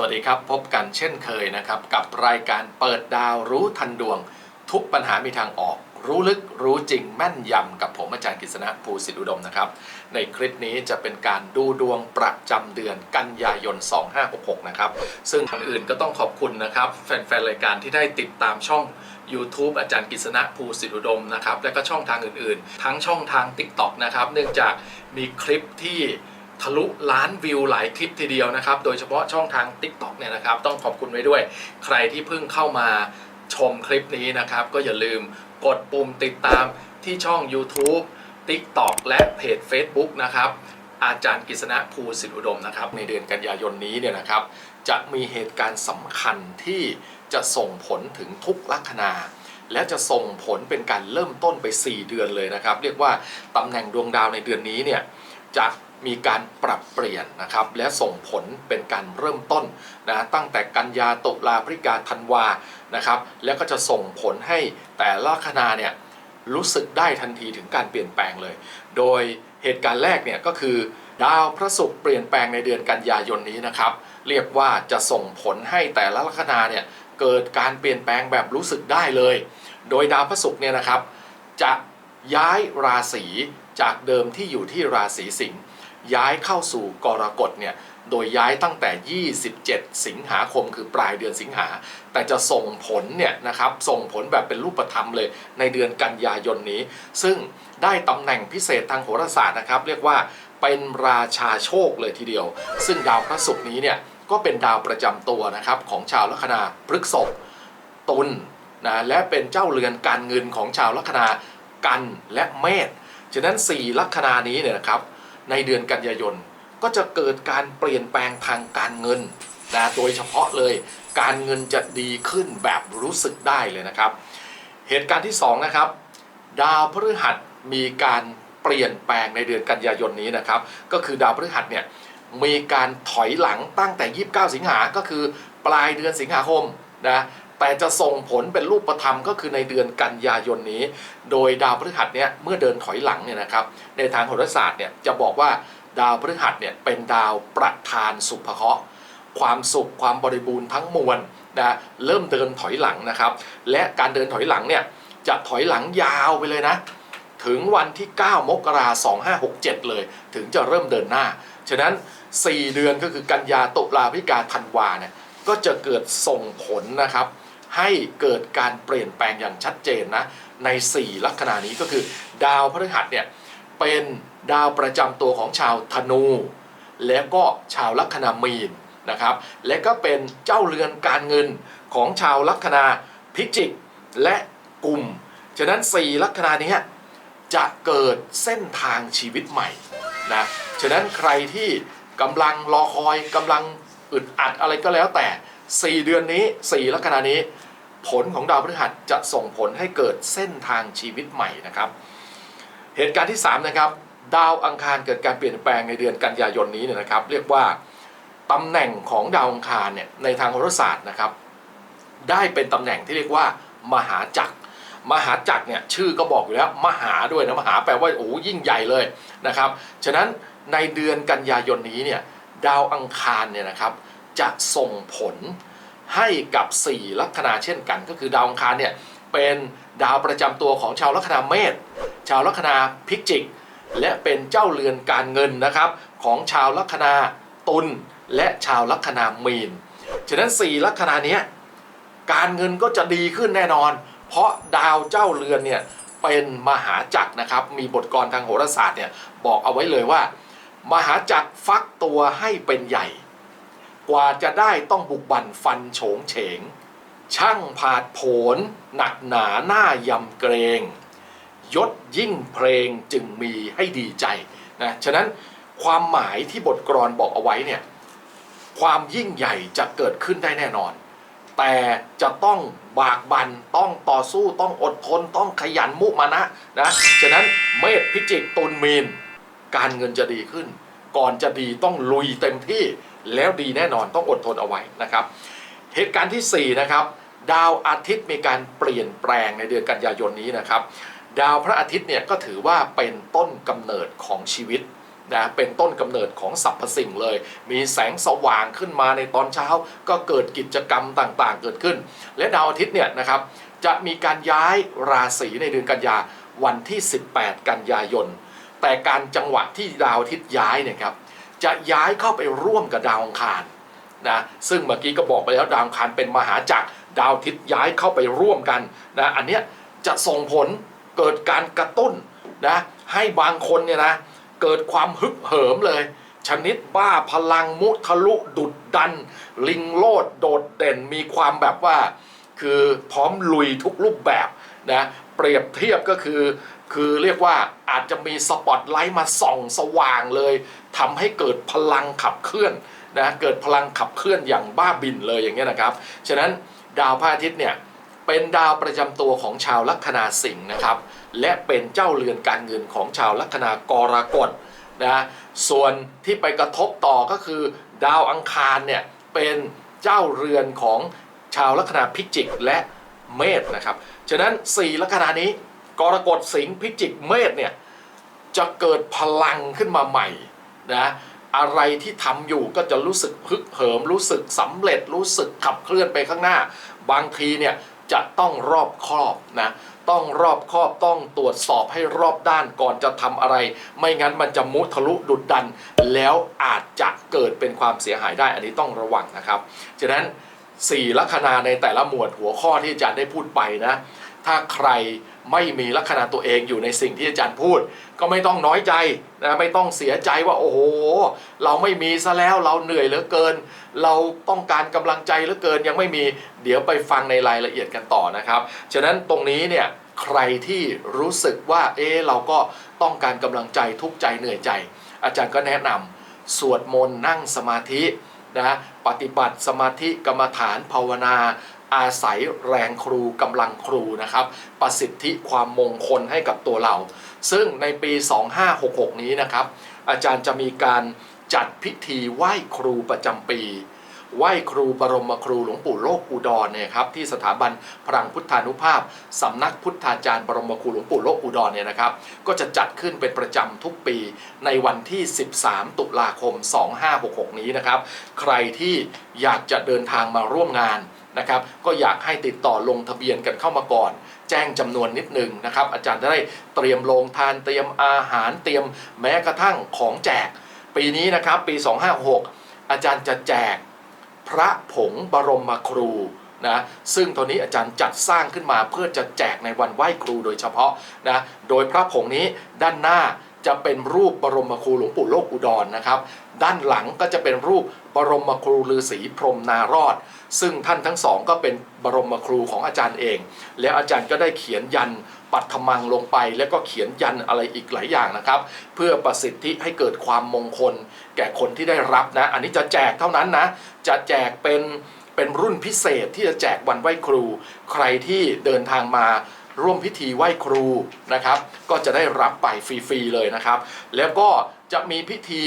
สวัสดีครับ พบกันเช่นเคยนะครับ กับรายการเปิดดาวรู้ทันดวง ทุกปัญหามีทางออก รู้ลึกรู้จริงแม่นยำกับผมอาจารย์กฤษณะภูสิทธิอุดมนะครับ ในคลิปนี้จะเป็นการดูดวงประจำเดือนกันยายน 2566 นะครับ ซึ่งก่อนอื่นก็ต้องขอบคุณนะครับ แฟนๆรายการที่ได้ติดตามช่อง YouTube อาจารย์กฤษณะภูสิทธิอุดมนะครับและก็ช่องทางอื่นๆ ทั้งช่องทาง TikTok นะครับเนื่องจากมีคลิปที่ ทะลุล้านวิวหลายคลิปทีเดียวนะครับ โดยเฉพาะช่องทาง TikTok เนี่ยนะครับ ต้องขอบคุณไว้ด้วย ใครที่เพิ่งเข้ามาชมคลิปนี้นะครับ ก็อย่าลืมกดปุ่มติดตามที่ช่อง YouTube TikTok และเพจ Facebook นะครับอาจารย์กฤษณะภูสิทธิอุดมนะครับ ในเดือนกันยายนนี้เนี่ยนะครับ จะมีเหตุการณ์สำคัญที่จะส่งผลถึงทุกลัคนาและจะส่งผลเป็นการเริ่มต้นไป 4 เดือนเลยนะครับ เรียกว่าตำแหน่งดวงดาวในเดือนนี้เนี่ยจะ มีการปรับเปลี่ยนนะครับ และส่งผลเป็นการเริ่มต้นนะตั้งแต่กันยาตุลาพฤศจิกาธันวานะครับ แล้วก็จะส่งผลให้แต่ละคนาเนี่ยรู้สึกได้ทันทีถึงการเปลี่ยนแปลงเลย โดยเหตุการณ์แรกเนี่ยก็คือดาวพระศุกร์เปลี่ยนแปลงในเดือนกันยายนนี้นะครับ เรียกว่าจะส่งผลให้แต่ละลัคนาเนี่ยเกิดการเปลี่ยนแปลงแบบรู้สึกได้เลย โดยดาวพระศุกร์เนี่ยนะครับ จะย้ายราศีจากเดิมที่อยู่ที่ราศีสิงห์ ย้ายเข้าสู่กรกฎเนี่ยโดยย้ายตั้งแต่ 27 สิงหาคม คือปลายเดือนสิงหา แต่จะส่งผลเนี่ยนะครับ ส่งผลแบบเป็นรูปธรรมเลยในเดือนกันยายนนี้ ซึ่งได้ตำแหน่งพิเศษทางโหราศาสตร์นะครับ เรียกว่าเป็นราชาโชคเลยทีเดียว ซึ่งดาวพระศุกร์นี้เนี่ยก็เป็นดาวประจำตัวนะครับของชาวลัคนาพฤกษภตุลนะและเป็นเจ้าเรือนการเงินของชาวลัคนากันและเมษ ฉะนั้น 4 ลัคนานี้เนี่ยนะครับ ในเดือนกันยายนก็จะเกิดการเปลี่ยนแปลงทางการเงินนะโดยเฉพาะเลยการเงินจะดีขึ้นแบบรู้สึกได้เลยนะครับ เหตุการณ์ที่2นะครับดาวพฤหัสมีการเปลี่ยนแปลงในเดือนกันยายนนี้นะครับ ก็คือดาวพฤหัสเนี่ยมีการถอยหลังตั้งแต่ 29 สิงหา ก็คือปลายเดือนสิงหาคมนะ แต่จะส่งผลเป็นรูปธรรมก็คือในเดือนกันยายนนี้ โดยดาวพฤหัสเนี่ยเมื่อเดินถอยหลังเนี่ยนะครับในทางโหราศาสตร์เนี่ยจะบอกว่าดาวพฤหัสเนี่ยเป็นดาวประธานสุภเคราะห์ความสุขความบริบูรณ์ทั้งมวลนะเริ่มเดินถอยหลังนะครับ และการเดินถอยหลังเนี่ยจะถอยหลังยาวไปเลยนะ ถึงวันที่ 9 มกราคม2567 เลย ถึงจะเริ่มเดินหน้า ฉะนั้น 4 เดือนก็คือกันยาตุลาพิกาธันวาเนี่ยก็จะเกิดส่งผลนะครับ ให้เกิดการเปลี่ยนแปลงอย่างชัดเจนนะใน 4 ลัคนานี้ก็คือ ดาวพฤหัสเนี่ยเป็นดาวประจำตัวของชาวธนู แล้วก็ชาวลัคนามีนนะครับ และก็เป็นเจ้าเรือนการเงินของชาวลัคนาพิจิกและกลุ่ม ฉะนั้น 4 ลัคนานี้จะเกิดเส้นทางชีวิตใหม่นะ ฉะนั้นใครที่กำลังรอคอยกำลังอึดอัดอะไรก็แล้วแต่ 4 เดือนนี้4ลัคนานี้ ผลของดาวพฤหัสจะส่งผลให้เกิดเส้นทางชีวิตใหม่นะครับ เหตุการณ์ที่ 3 นะครับ ดาวอังคารเกิดการเปลี่ยนแปลงในเดือนกันยายนนี้เนี่ยนะครับ เรียกว่าตำแหน่งของดาวอังคารเนี่ยในทางโหราศาสตร์นะครับ ได้เป็นตำแหน่งที่เรียกว่ามหาจักรมหาจักรเนี่ยชื่อก็บอกอยู่แล้วมหาด้วยนะมหาแปลว่าโอ้ยิ่งใหญ่เลยนะครับ ฉะนั้นในเดือนกันยายนนี้เนี่ยดาวอังคารเนี่ยนะครับ จะส่งผลให้กับ 4 ลัคนาเช่นกัน ก็คือดาวอังคารเนี่ยเป็นดาวประจำตัวของชาวลัคนาเมษชาวลัคนาพิจิก และเป็นเจ้าเรือนการเงินนะครับของชาวลัคนาตุลและชาวลัคนามีน ฉะนั้น 4 ลัคนาเนี้ยการเงินก็จะดีขึ้นแน่นอน เพราะดาวเจ้าเรือนเนี่ยเป็นมหาจักรนะครับ มีบทกรทางโหราศาสตร์เนี่ยบอกเอาไว้เลยว่า มหาจักรฟักตัวให้เป็นใหญ่ กว่าจะได้ต้องบุกบั่นฟันโฉงเฉง ช่างผาดโผนหนักหนาหน้ายำเกรง ยศยิ่งเพลงจึงมีให้ดีใจนะฉะนั้นความหมายที่บทกรอนบอกเอาไว้เนี่ยความยิ่งใหญ่จะเกิดขึ้นได้แน่นอน แต่จะต้องบากบันต้องต่อสู้ต้องอดทนต้องขยันมุมานะนะ ฉะนั้นเมษพิจิกตุลมีน การเงินจะดีขึ้น ก่อนจะดีต้องลุยเต็มที่แล้วดีแน่นอนต้องอดทนเอาไว้นะครับ เหตุการณ์ที่ 4 นะครับ ดาวอาทิตย์มีการเปลี่ยนแปลงในเดือนกันยายนนี้นะครับ ดาวพระอาทิตย์เนี่ยก็ถือว่าเป็นต้นกำเนิดของชีวิตนะเป็นต้นกำเนิดของสรรพสิ่งเลย มีแสงสว่างขึ้นมาในตอนเช้า ก็เกิดกิจกรรมต่างๆ เกิดขึ้น และดาวอาทิตย์เนี่ยนะครับจะมีการย้ายราศีในเดือนกันยาวันที่ 18 กันยายน แต่การจังหวะที่ดาวอาทิตย์ย้ายเนี่ยครับจะย้ายเข้าไปร่วมกับดาวอังคารนะซึ่งเมื่อกี้ก็บอกไปแล้วดาวอังคารเป็นมหาจักรดาวอาทิตย์ย้ายเข้าไปร่วมกันนะอันเนี้ยจะส่งผลเกิดการกระตุ้นนะให้บางคนเนี่ยนะเกิดความฮึกเหิมเลย ชนิดบ้าพลังมุทะลุดุดดัน ลิงโลดโดดเด่นมีความแบบว่า คือพร้อมลุยทุกรูปแบบนะเปรียบเทียบก็คือ คือเรียกว่าอาจจะมีสปอตไลท์มาส่องสว่างเลยทำให้เกิดพลังขับเคลื่อนนะเกิดพลังขับเคลื่อนอย่างบ้าบินเลยอย่างเงี้ยนะครับ ฉะนั้นดาวพระอาทิตย์เนี่ยเป็นดาวประจำตัวของชาวลัคนาสิงห์นะครับ และเป็นเจ้าเรือนการเงินของชาวลัคนากรกฎนะส่วนที่ไปกระทบต่อก็คือดาวอังคารเนี่ยเป็นเจ้าเรือนของชาวลัคนาพิจิกและเมษนะครับ ฉะนั้น 4 ลัคนานี้ กรกฎสิงห์พิจิกเมษเนี่ยจะเกิดพลังขึ้นมาใหม่นะอะไรที่ทำอยู่ก็จะรู้สึกฮึกเหิมรู้สึกสำเร็จรู้สึกขับเคลื่อนไปข้างหน้า บางทีเนี่ยจะต้องรอบคอบนะต้องรอบคอบต้องตรวจสอบให้รอบด้านก่อนจะทำอะไร ไม่งั้นมันจะมุทะลุดุดดัน แล้วอาจจะเกิดเป็นความเสียหายได้อันนี้ต้องระวังนะครับฉะนั้นสี่ลัคนาในแต่ละหมวดหัวข้อที่อาจารย์ได้พูดไปนะ ถ้าใครไม่มีลัคนาตัวเองอยู่ในสิ่งที่อาจารย์พูด ก็ไม่ต้องน้อยใจนะไม่ต้องเสียใจว่าโอ้โห เราไม่มีซะแล้วเราเหนื่อยเหลือเกิน เราต้องการกำลังใจเหลือเกินยังไม่มีเดี๋ยวไปฟังในรายละเอียดกันต่อนะครับฉะนั้นตรงนี้เนี่ยใครที่รู้สึกว่าเอ๊ะเราก็ต้องการกำลังใจทุกใจเหนื่อยใจ อาจารย์ก็แนะนำสวดมนต์นั่งสมาธินะปฏิบัติสมาธิกรรมฐานภาวนา อาศัยแรงครูกำลังครูนะครับ ประสิทธิความมงคลให้กับตัวเรา ซึ่งในปี 2566 นี้นะครับ อาจารย์จะมีการจัดพิธีไหว้ครูประจำปี ไหว้ครูบรมครูหลวงปู่โลกอุดรเนี่ยครับที่สถาบันพลังพุทธานุภาพสำนักพุทธาจารย์บรมครูหลวงปู่โลกอุดรเนี่ยนะครับ ก็จะจัดขึ้นเป็นประจำทุกปีในวันที่ 13 ตุลาคม 2566 นี้นะครับ ใครที่อยากจะเดินทางมาร่วมงาน นะครับก็อยากให้ติดต่อลงทะเบียนกันเข้ามาก่อน แจ้งจำนวนนิดนึงนะครับอาจารย์จะได้เตรียมโรงทานเตรียมอาหารเตรียมแม้กระทั่งของแจก ปีนี้นะครับปี 256 อาจารย์จะแจกพระผงบรมครูนะซึ่งตัวนี้อาจารย์จัดสร้างขึ้นมาเพื่อจะแจกในวันไหว้ครูโดยเฉพาะนะโดยพระผงนี้ด้านหน้า จะเป็นรูปบรมครูหลวงปู่โลกอุดรนะครับ ด้านหลังก็จะเป็นรูปบรมครูฤาษีพรมนารอด ซึ่งท่านทั้งสองก็เป็นบรมครูของอาจารย์เอง แล้วอาจารย์ก็ได้เขียนยันปัทมังลงไป แล้วก็เขียนยันอะไรอีกหลายอย่างนะครับ เพื่อประสิทธิให้เกิดความมงคล แก่คนที่ได้รับนะ อันนี้จะแจกเท่านั้นนะ จะแจกเป็นเป็นรุ่นพิเศษที่จะแจกวันไหว้ครู ใครที่เดินทางมา ร่วมพิธีไหว้ครูนะครับ ก็จะได้รับไปฟรีๆเลยนะครับ แล้วก็จะมีพิธี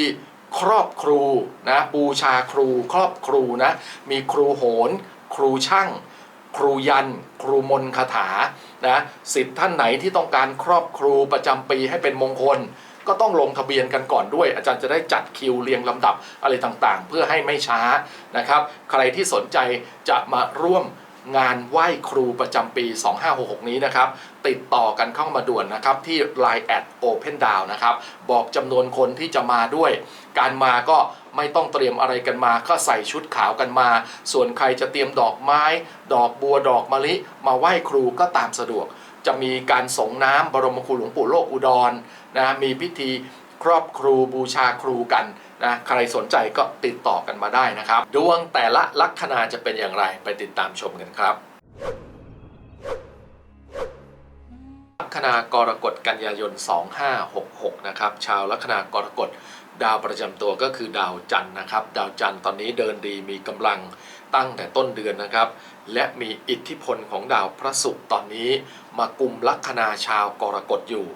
ครอบครูนะบูชาครูครอบครูนะมีครูโหน ครูช่าง ครูยัน ครูมนคาถานะสิทธิ์ท่านไหนที่ต้องการครอบครูประจำปีให้เป็นมงคล ก็ต้องลงทะเบียนกันก่อนด้วย อาจารย์จะได้จัดคิวเรียงลำดับอะไรต่างๆ เพื่อให้ไม่ช้านะครับ ใครที่สนใจจะมาร่วม งานไหว้ครูประจำปี 2566 นี้นะครับ ติดต่อกันเข้ามาด่วนนะครับ ที่ Line แอด Open d o w n นะครับ บอกจำนวนคนที่จะมาด้วย การมาก็ไม่ต้องเตรียมอะไรกันมาก็ใส่ชุดขาวกันมา ส่วนใครจะเตรียมดอกไม้ ดอกบัวดอกมะลิ มาไหว้ครูก็ตามสะดวก จะมีการส่งน้ำบรมครูหลวงปู่โลกอุดรนะมีพิธีครอบครูบูชาครูกัน นะใครสนใจก็ติดต่อกันมาได้นะครับ ดวงแต่ละลัคนาจะเป็นอย่างไรไปติดตามชมกันครับลัคนากรกฎกันยายน 2566 นะครับ ชาวลัคนากรกฎ ดาวประจำตัวก็คือดาวจันทร์นะครับ ดาวจันทร์ตอนนี้เดินดีมีกำลังตั้งแต่ต้นเดือนนะครับ และมีอิทธิพลของดาวพระศุกร์ตอนนี้มากุมลัคนาชาวกรกฎอยู่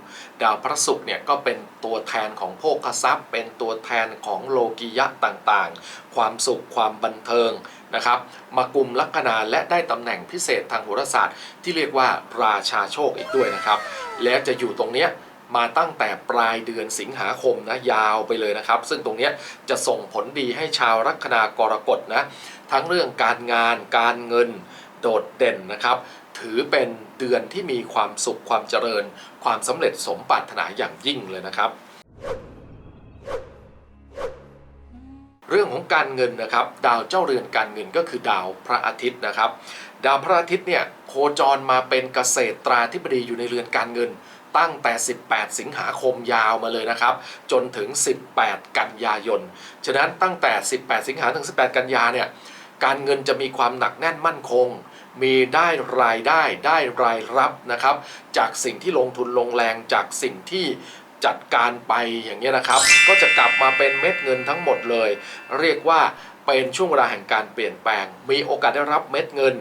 ดาวพระศุกร์เนี่ยก็เป็นตัวแทนของโภคทรัพย์ เป็นตัวแทนของโลกิยะต่างๆ ความสุขความบันเทิงนะครับ มากุมลัคนาและได้ตำแหน่งพิเศษทางโหราศาสตร์ ที่เรียกว่าราชาโชคอีกด้วยนะครับ และจะอยู่ตรงเนี้ย มาตั้งแต่ปลายเดือนสิงหาคมนะยาวไปเลยนะครับ ซึ่งตรงนี้จะส่งผลดีให้ชาวลัคนากรกฎนะทั้งเรื่องการงานการเงินโดดเด่นนะครับถือเป็นเดือนที่มีความสุขความเจริญ ความสำเร็จสมปรารถนาอย่างยิ่งเลยนะครับ เรื่องของการเงินนะครับ ดาวเจ้าเรือนการเงินก็คือดาวพระอาทิตย์นะครับ ดาวพระอาทิตย์เนี่ยโคจรมาเป็นเกษตรตราธิบดีอยู่ในเรือนการเงิน ตั้งแต่ 18 สิงหาคมยาวมาเลยนะครับ จนถึง 18 กันยายน ฉะนั้นตั้งแต่ 18 สิงหาถึง 18 กันยาเนี่ยการเงินจะมีความหนักแน่นมั่นคง มีได้รายได้ได้รายรับนะครับ จากสิ่งที่ลงทุนลงแรงจากสิ่งที่จัดการไปอย่างนี้ยนะครับ ก็จะกลับมาเป็นเม็ดเงินทั้งหมดเลย เรียกว่า เป็นช่วงเวลาแห่งการเปลี่ยนแปลง มีโอกาสได้รับเม็ดเงิน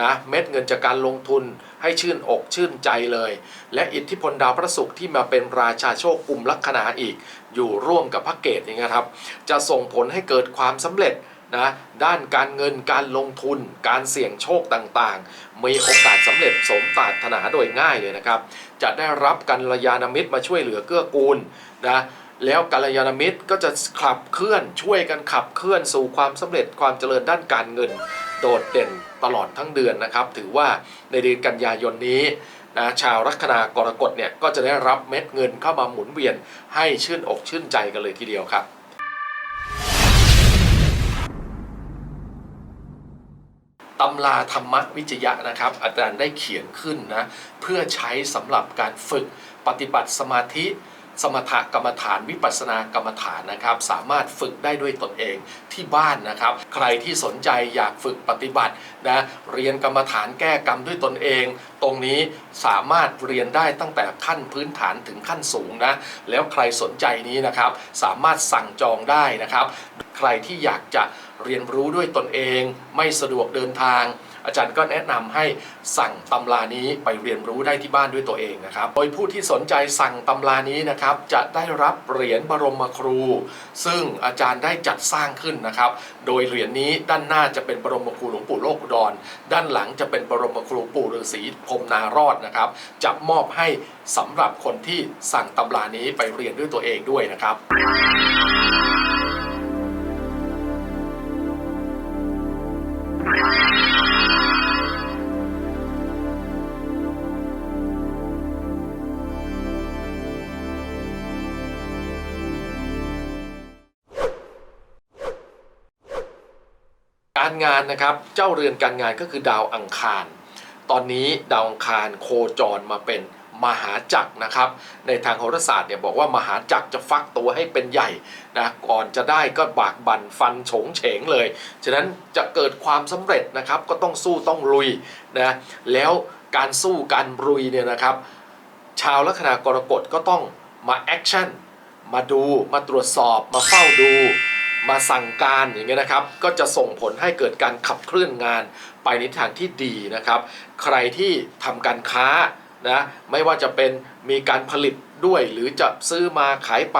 นะเม็ดเงินจากการลงทุนให้ชื่นอกชื่นใจเลย และอิทธิพลดาวพระศุกร์ที่มาเป็นราชาโชคกลุ่มลัคนาอีก อยู่ร่วมกับพระเกตอย่างเงี้ยครับ จะส่งผลให้เกิดความสำเร็จนะด้านการเงินการลงทุน การเสี่ยงโชคต่างๆ มีโอกาสสำเร็จสมปรารถนาโดยง่ายเลยนะครับ จะได้รับกัลยาณมิตรมาช่วยเหลือเกื้อกูลนะ แล้วกัลยาณมิตรก็จะขับเคลื่อนช่วยกันขับเคลื่อนสู่ความสำเร็จความเจริญด้านการเงิน โดดเด่นตลอดทั้งเดือนนะครับ ถือว่าในเดือนกันยายนนี้นะชาวลัคนากรกฎเนี่ยก็จะได้รับเม็ดเงินเข้ามาหมุนเวียนให้ชื่นอกชื่นใจกันเลยทีเดียวครับตำราธรรมวิจยะนะครับ อาจารย์ได้เขียนขึ้นนะเพื่อใช้สำหรับการฝึกปฏิบัติสมาธิ สมถกรรมฐานวิปัสสนากรรมฐานนะครับ สามารถฝึกได้ด้วยตนเองที่บ้านนะครับ ใครที่สนใจอยากฝึกปฏิบัตินะเรียนกรรมฐานแก้กรรมด้วยตนเอง ตรงนี้สามารถเรียนได้ตั้งแต่ขั้นพื้นฐานถึงขั้นสูงนะแล้วใครสนใจนี้นะครับ สามารถสั่งจองได้นะครับ ใครที่อยากจะเรียนรู้ด้วยตนเอง ไม่สะดวกเดินทาง อาจารย์ก็แนะนำให้สั่งตำรานี้ไปเรียนรู้ได้ที่บ้านด้วยตัวเองนะครับ โดยผู้ที่สนใจสั่งตำรานี้นะครับจะได้รับเหรียญบรมครู ซึ่งอาจารย์ได้จัดสร้างขึ้นนะครับ โดยเหรียญนี้ด้านหน้าจะเป็นบรมครูหลวงปู่โลกอุดรด้านหลังจะเป็นบรมครูปู่ฤาษีพรมนารอดนะครับ จะมอบให้สำหรับคนที่สั่งตำรานี้ไปเรียนด้วยตัวเองด้วยนะครับ งานนะครับ เจ้าเรือนการงานก็คือดาวอังคาร ตอนนี้ดาวอังคารโคจรมาเป็นมหาจักรนะครับ ในทางโหราศาสตร์เนี่ยบอกว่ามหาจักรจะฟักตัวให้เป็นใหญ่นะก่อนจะได้ก็บากบั่นฟันโฉงเฉงเลย ฉะนั้นจะเกิดความสำเร็จนะครับก็ต้องสู้ต้องลุยนะแล้วการสู้การลุยเนี่ยนะครับ ชาวลัคนากรกฎก็ต้องมาแอคชั่นมาดูมาตรวจสอบมาเฝ้าดู มาสั่งการอย่างเงี้ยนะครับ ก็จะส่งผลให้เกิดการขับเคลื่อนงานไปในทางที่ดีนะครับ ใครที่ทำการค้านะไม่ว่าจะเป็นมีการผลิตด้วยหรือจะซื้อมาขายไป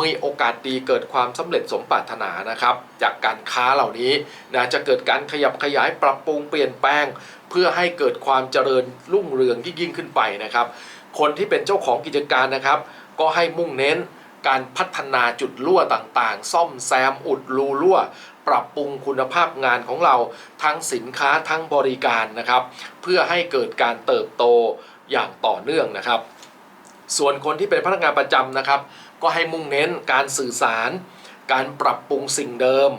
มีโอกาสดีเกิดความสำเร็จสมปรารถนานะครับ จากการค้าเหล่านี้นะจะเกิดการขยับขยายปรับปรุงเปลี่ยนแปลง เพื่อให้เกิดความเจริญรุ่งเรืองที่ยิ่งขึ้นไปนะครับ คนที่เป็นเจ้าของกิจการนะครับ ก็ให้มุ่งเน้น การพัฒนาจุดรั่วต่างๆ ซ่อมแซมอุดรูรั่ว ปรับปรุงคุณภาพงานของเราทั้งสินค้าทั้งบริการนะครับ เพื่อให้เกิดการเติบโตอย่างต่อเนื่องนะครับ ส่วนคนที่เป็นพนักงานประจำนะครับ ก็ให้มุ่งเน้นการสื่อสาร การปรับปรุงสิ่งเดิม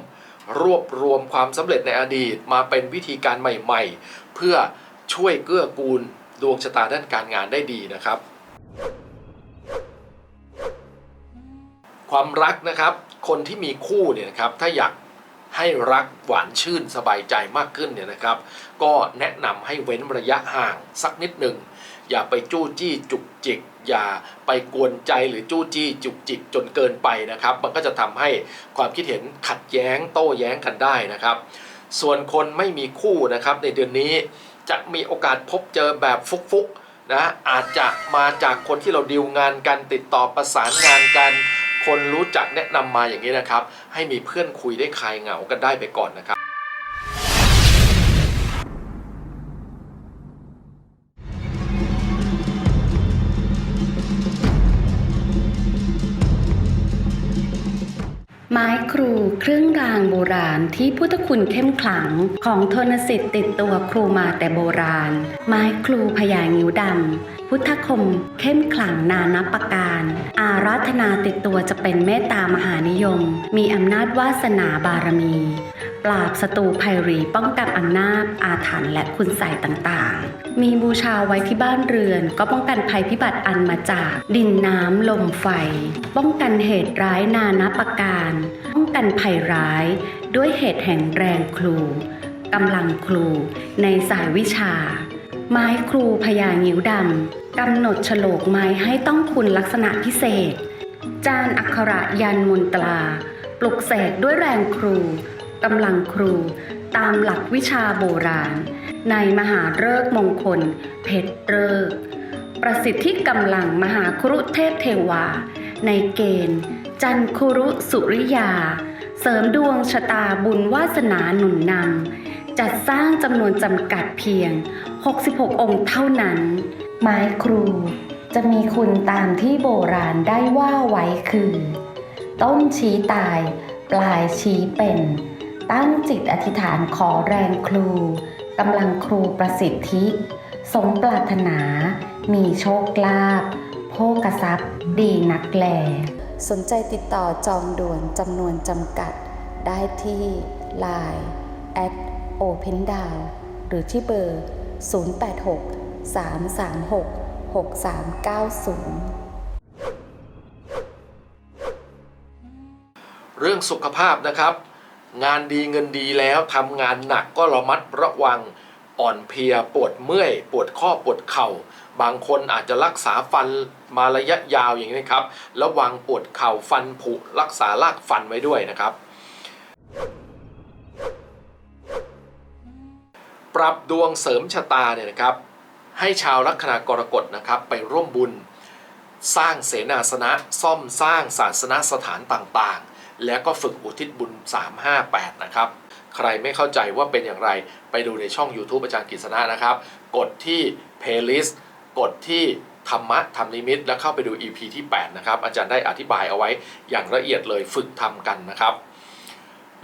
รวบรวมความสำเร็จในอดีตมาเป็นวิธีการใหม่ๆ เพื่อช่วยเกื้อกูลดวงชะตาด้านการงานได้ดีนะครับ ความรักนะครับคนที่มีคู่เนี่ยนะครับถ้าอยากให้รักหวานชื่นสบายใจมากขึ้นเนี่ยนะครับ ก็แนะนำให้เว้นระยะห่างสักนิดหนึ่งอย่าไปจู้จี้จุกจิก อย่าไปกวนใจหรือจู้จี้จุกจิกจนเกินไปนะครับ มันก็จะทำให้ความคิดเห็นขัดแย้งโต้แย้งกันได้นะครับ ส่วนคนไม่มีคู่นะครับในเดือนนี้จะมีโอกาสพบเจอแบบฟุกๆนะอาจจะมาจากคนที่เราดีลงานกันติดต่อประสานงานกัน คนรู้จักแนะนำมาอย่างนี้นะครับ ให้มีเพื่อนคุยได้คลายเหงากันได้ไปก่อนนะครับไม้ครูเครื่องรางโบราณที่พุทธคุณเข้มขลังของทนสิทธิ์ติดตัวครูมาแต่โบราณ ไม้ครูพญางิ้วดำ พุทธคม เข้มขลังนานับประการ อาราธนาติดตัวจะเป็นเมตตามหานิยม มีอำนาจวาสนาบารมี ปราบศัตรูภัยรีป้องกันอำนาจอาถรรพ์และคุณใส่ต่างๆ มีบูชาไว้ที่บ้านเรือน ก็ป้องกันภัยพิบัติอันมาจาก ดินน้ำลมไฟ ป้องกันเหตุร้ายนานาประการ ป้องกันภัยร้าย ด้วยเหตุแห่งแรงครูกำลังครูในสายวิชา ไม้ครูพญางิ้วดำกำหนดฉลกไม้ให้ต้องคุณลักษณะพิเศษ จานอักขระยันมนตรา ปลุกเสกด้วยแรงครูกำลังครูตามหลักวิชาโบราณ ในมหาฤกษ์มงคล เพชรฤกษ์ประสิทธิกำลังมหาครุเทพเทวา ในเกณฑ์ จันคุรุสุริยา เสริมดวงชะตาบุญวาสนาหนุนนำจัดสร้างจำนวนจำกัดเพียง 66 องค์เท่านั้น ไม้ครูจะมีคุณตามที่โบราณได้ว่าไว้คือ ต้นชี้ตาย ปลายชี้เป็น ตั้งจิตอธิษฐานขอแรงครูกำลังครูประสิทธิ สมปรารถนา มีโชคลาภโภกทรัพย์ ดีนักแล สนใจติดต่อจองด่วนจำนวนจำกัด ได้ที่ Line at Open d o w n หรือที่เบอร์ 086 336 6390 เรื่องสุขภาพนะครับ งานดีเงินดีแล้วทำงานหนักก็ระมัดระวังอ่อนเพลียปวดเมื่อย ปวดข้อปวดเข่า บางคนอาจจะรักษาฟันมาระยะยาวอย่างนี้นะครับ ระวังปวดเข่าฟันผุรักษารากฟันไว้ด้วยนะครับ ปรับดวงเสริมชะตาเนี่ยนะครับ ให้ชาวลัคนากรกฎนะครับไปร่วมบุญ สร้างเสนาสนะซ่อมสร้างศาสนสถานต่างๆ แล้วก็ฝึกอุทิศบุญ 358 นะครับ ใครไม่เข้าใจว่าเป็นอย่างไรไปดูในช่อง YouTube อาจารย์กฤษณะนะครับ กดที่ playlist กดที่ธรรมะธรรมนิมิต แล้วเข้าไปดู EP ที่ 8 นะครับ อาจารย์ได้อธิบายเอาไว้อย่างละเอียดเลยฝึกทำกันนะครับ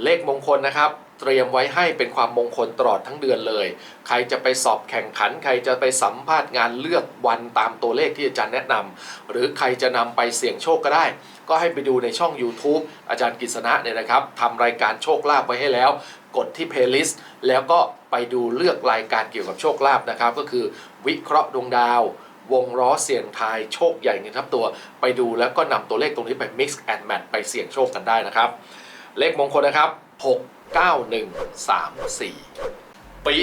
เลขมงคลนะครับ เตรียมไว้ให้เป็นความมงคลตลอดทั้งเดือนเลย ใครจะไปสอบแข่งขัน ใครจะไปสัมภาษณ์งานเลือกวันตามตัวเลขที่อาจารย์แนะนำหรือใครจะนำไปเสี่ยงโชคก็ได้ ก็ให้ไปดูในช่อง YouTube อาจารย์กฤษณะเนี่ยนะครับทำรายการโชคลาภไว้ให้แล้ว กดที่ playlist แล้วก็ไปดูเลือกรายการเกี่ยวกับโชคลาภนะครับ ก็คือวิเคราะห์ดวงดาววงล้อเสี่ยงทายโชคใหญ่เงินทับตัว ไปดูแล้วก็นำตัวเลขตรงนี้ไป mix and match ไปเสี่ยงโชคกันได้นะครับ เลขมงคลนะครับ 69134 ปี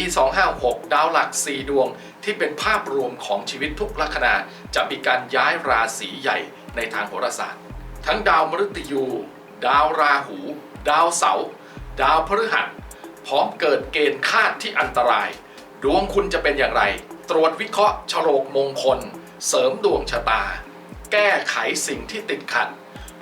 256 ดาวหลัก 4 ดวงที่เป็นภาพรวมของชีวิตทุกลัคนาจะมีการย้ายราศีใหญ่ในทางโหราศาสตร์ ทั้งดาวมฤตยู ดาวราหู ดาวเสาร์ดาวพฤหัสพร้อมเกิดเกณฑ์คาดที่อันตราย ดวงคุณจะเป็นอย่างไร ตรวจวิเคราะห์ฉลกมงคล เสริมดวงชะตา แก้ไขสิ่งที่ติดขัด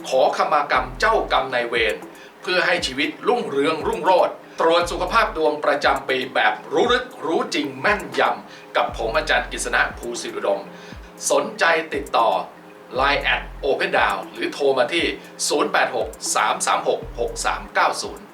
ขอขมากรรมเจ้ากรรมนายเวร เพื่อให้ชีวิตรุ่งเรืองรุ่งโรจน์ตรวจสุขภาพดวงประจำปีแบบรู้ลึกรู้จริงแม่นยำกับผมอาจารย์กฤษณะภูสิรุดม สนใจติดต่อ Line at Open d o w n หรือโทรมาที่ 086 336 6390